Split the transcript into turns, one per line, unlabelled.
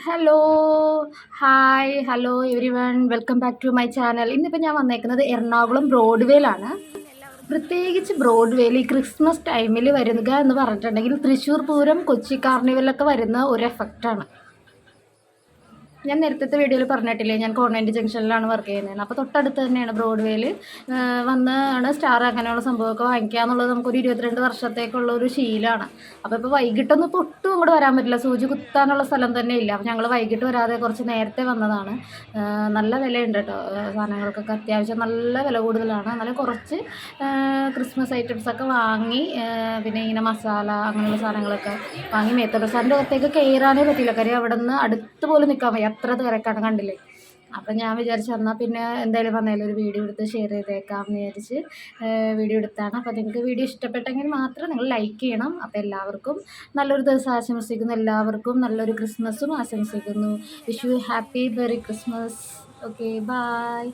Hello hi hello everyone welcome back to my channel ഇന്നിപ്പോൾ ഞാൻ വന്നേക്കുന്നത് എറണാകുളം ബ്രോഡ്വേയിലാണ് പ്രത്യേകിച്ച് ബ്രോഡ്വേയിൽ ഈ ക്രിസ്മസ് ടൈമിൽ വരുക എന്ന് പറഞ്ഞിട്ടുണ്ടെങ്കിൽ തൃശ്ശൂർ പൂരം കൊച്ചി കാർണിവലൊക്കെ വരുന്ന ഒരു എഫക്റ്റാണ് ഞാൻ നേരത്തെ വീഡിയോയിൽ പറഞ്ഞിട്ടില്ലേ ഞാൻ കോൺവെന്റ് ജംഗ്ഷനിലാണ് വർക്ക് ചെയ്യുന്നത് അപ്പോൾ തൊട്ടടുത്ത് തന്നെയാണ് ബ്രോഡ്വേയിൽ വന്നാണ് സ്റ്റാർ അങ്ങനെയുള്ള സംഭവമൊക്കെ വാങ്ങിക്കുക എന്നുള്ളത് നമുക്കൊരു ഇരുപത്തിരണ്ട് വർഷത്തേക്കുള്ള ഒരു ശീലമാണ്. അപ്പോൾ ഇപ്പോൾ വൈകിട്ടൊന്നും ഇപ്പോൾ ഒട്ടും അങ്ങോട്ട് വരാൻ പറ്റില്ല. സൂചി കുത്താനുള്ള സ്ഥലം തന്നെ ഇല്ല. അപ്പോൾ ഞങ്ങൾ വൈകിട്ട് വരാതെ കുറച്ച് നേരത്തെ വന്നതാണ്. നല്ല വിലയുണ്ട് കേട്ടോ. സാധനങ്ങൾക്കൊക്കെ അത്യാവശ്യം നല്ല വില കൂടുതലാണ്. എന്നാലും കുറച്ച് ക്രിസ്മസ് ഐറ്റംസൊക്കെ വാങ്ങി പിന്നെ ഇങ്ങനെ മസാല അങ്ങനെയുള്ള സാധനങ്ങളൊക്കെ വാങ്ങി മേത്തപ്രസാദിന്റെ അകത്തേക്ക് കയറാനേ പറ്റില്ല കാര്യം അവിടെ നിന്ന് അടുത്ത് പോലും നിൽക്കാൻ വയ്യ. അത്ര തിരക്കാണ് കണ്ടില്ലേ? അപ്പം ഞാൻ വിചാരിച്ചു എന്നാൽ പിന്നെ എന്തായാലും വന്നാലും ഒരു വീഡിയോ എടുത്ത് ഷെയർ ചെയ്തേക്കാം എന്ന് വിചാരിച്ച് വീഡിയോ എടുത്താണ്. അപ്പോൾ നിങ്ങൾക്ക് വീഡിയോ ഇഷ്ടപ്പെട്ടെങ്കിൽ മാത്രം നിങ്ങൾ ലൈക്ക് ചെയ്യണം. അപ്പോൾ എല്ലാവർക്കും നല്ലൊരു ദിവസം ആശംസിക്കുന്നു. എല്ലാവർക്കും നല്ലൊരു ക്രിസ്മസും ആശംസിക്കുന്നു. Wish you happy merry Christmas okay bye